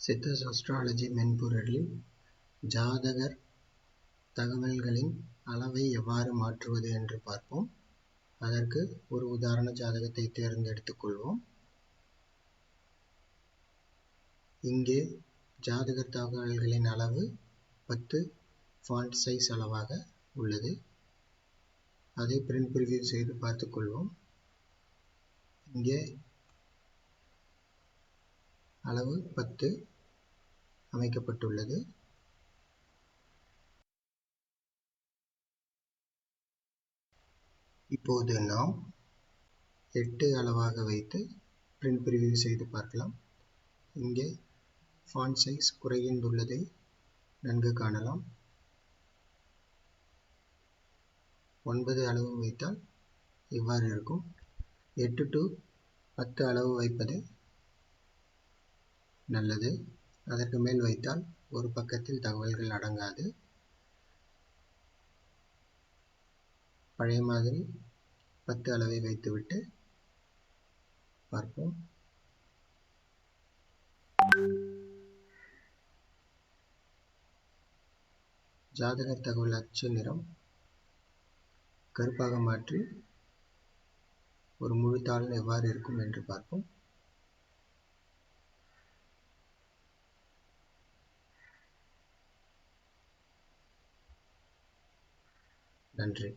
Siddhas astrology மென்பொருளில் ஜாதகர் தகவல்களின் அளவை எவ்வாறு மாற்றுவது என்று பார்ப்போம். அதற்கு ஒரு உதாரண ஜாதகத்தை தேர்ந்தெடுத்துக் கொள்வோம். இங்கே ஜாதகர் தகவல்களின் அளவு பத்து ஃபாண்ட் சைஸ் அளவாக உள்ளது. அதை பிரிண்ட் ப்ரிவியூ செய்து பார்த்துக்கொள்வோம் இங்கே அளவு பத்து அமைக்கப்பட்டுள்ளது. இப்போது நாம் எட்டு அளவாக வைத்து பிரிண்ட் பிரிவியூ செய்து பார்க்கலாம். இங்கே ஃபாண்ட் சைஸ் குறைகின்றுள்ளதை நன்கு காணலாம். ஒன்பது அளவு வைத்தால் இவ்வாறு இருக்கும். எட்டு டு பத்து அளவு வைப்பது நல்லது. அதற்கு மேல் வைத்தால் ஒரு பக்கத்தில் தகவல்கள் அடங்காது. பழைய மாதிரி பத்து அளவை வைத்துவிட்டு பார்ப்போம். ஜாதகர் தகவல் அச்சு நிறம். கருப்பாக மாற்றி ஒரு முழு எவ்வாறு இருக்கும் என்று பார்ப்போம். நன்றி.